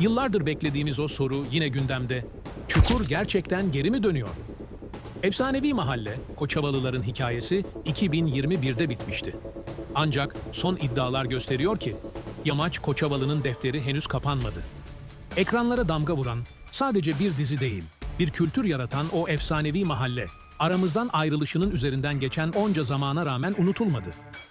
Yıllardır beklediğimiz o soru yine gündemde. Çukur gerçekten geri mi dönüyor? Efsanevi mahalle, Koçavalıların hikayesi 2021'de bitmişti. Ancak son iddialar gösteriyor ki Yamaç Koçavalı'nın defteri henüz kapanmadı. Ekranlara damga vuran sadece bir dizi değil, bir kültür yaratan o efsanevi mahalle, aramızdan ayrılışının üzerinden geçen onca zamana rağmen unutulmadı.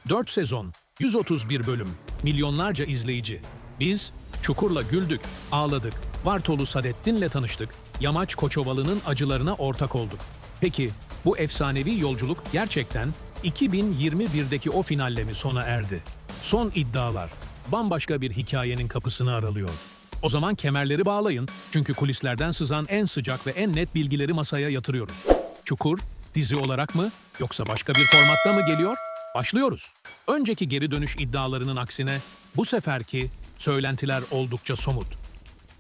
4 sezon, 131 bölüm, milyonlarca izleyici. Biz Çukur'la güldük, ağladık, Vartolu Sadettin'le tanıştık, Yamaç Koçovalı'nın acılarına ortak olduk. Peki bu efsanevi yolculuk gerçekten 2021'deki o finalle mi sona erdi? Son iddialar bambaşka bir hikayenin kapısını aralıyor. O zaman kemerleri bağlayın çünkü kulislerden sızan en sıcak ve en net bilgileri masaya yatırıyoruz. Çukur, dizi olarak mı yoksa başka bir formatta mı geliyor? Başlıyoruz. Önceki geri dönüş iddialarının aksine bu seferki söylentiler oldukça somut.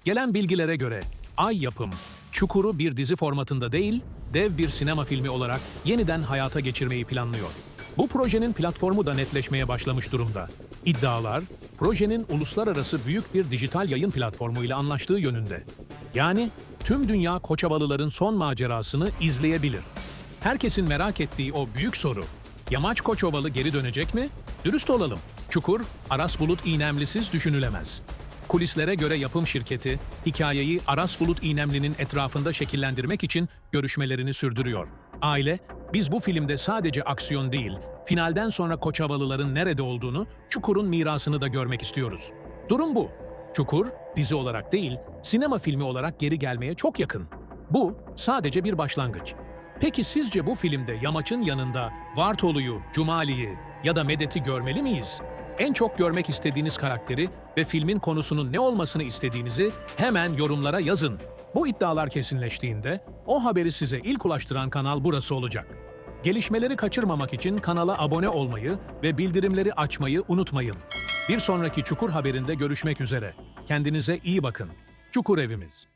Gelen bilgilere göre Ay Yapım, Çukur'u bir dizi formatında değil, dev bir sinema filmi olarak yeniden hayata geçirmeyi planlıyor. Bu projenin platformu da netleşmeye başlamış durumda. İddialar, projenin uluslararası büyük bir dijital yayın platformu ile anlaştığı yönünde. Yani tüm dünya Koçavalıların son macerasını izleyebilir. Herkesin merak ettiği o büyük soru, Yamaç Koçovalı geri dönecek mi? Dürüst olalım, Çukur, Aras Bulut İynemlisiz düşünülemez. Kulislere göre yapım şirketi, hikayeyi Aras Bulut İynemli'nin etrafında şekillendirmek için görüşmelerini sürdürüyor. Aile, biz bu filmde sadece aksiyon değil, finalden sonra Koçavalıların nerede olduğunu, Çukur'un mirasını da görmek istiyoruz. Durum bu. Çukur, dizi olarak değil, sinema filmi olarak geri gelmeye çok yakın. Bu sadece bir başlangıç. Peki sizce bu filmde Yamaç'ın yanında Vartolu'yu, Cumali'yi ya da Medet'i görmeli miyiz? En çok görmek istediğiniz karakteri ve filmin konusunun ne olmasını istediğinizi hemen yorumlara yazın. Bu iddialar kesinleştiğinde o haberi size ilk ulaştıran kanal burası olacak. Gelişmeleri kaçırmamak için kanala abone olmayı ve bildirimleri açmayı unutmayın. Bir sonraki Çukur haberinde görüşmek üzere. Kendinize iyi bakın. Çukur evimiz.